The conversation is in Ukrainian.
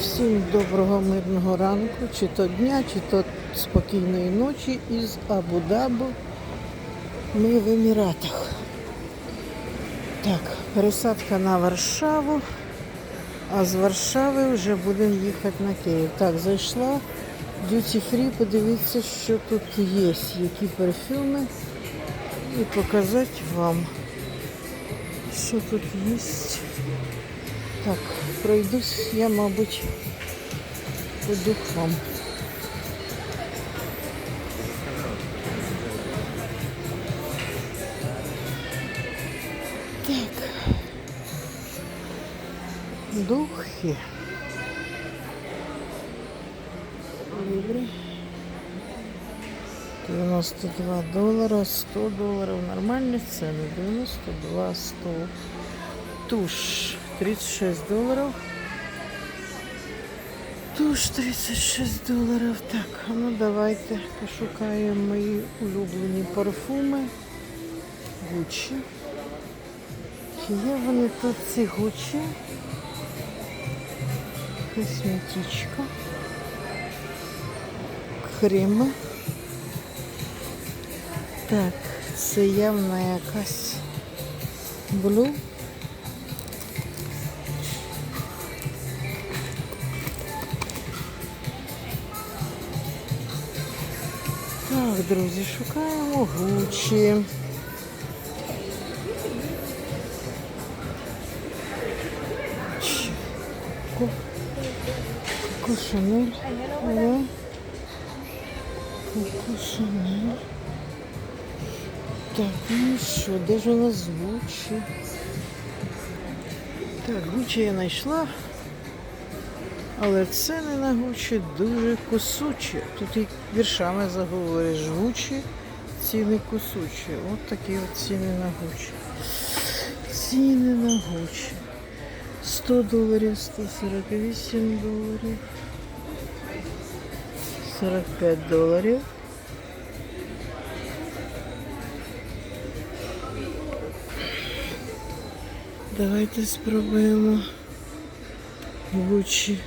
Всім доброго мирного ранку, чи то дня, чи то спокійної ночі із Абу-Дабу. Ми в Еміратах. Так, пересадка на Варшаву, а з Варшави вже будемо їхати на Київ. Так, зайшла Duty Free, подивіться, що тут є, які парфюми, і показати вам, що тут є. Так, пройдусь я, мабуть, по духам. Так. Духи. Добре. 92 долара, 100 доларів. Нормальні ціни. 92, 100. Туш 36 доларів. Туш 36 доларів. Так, ну давайте пошукаємо мої улюблені парфуми. Гуччі. Чи є вони тут ці Гуччі? Косметичка. Креми. Так, це явно якась блю. Так, друзі, шукаємо Гуччі. Ч- Ко- Коко Шанель. О. Коко Так, ну що, де ж у нас Гуччі? Так, Гуччі я знайшла. Але ціни на Гуччі дуже кусучі. Тут і віршами заговориш Гуччі, ціни кусучі. От такі от ціни на Гуччі. Ціни на Гуччі. 100 доларів, 148 доларів. 45 доларів. Давайте спробуємо Гуччі.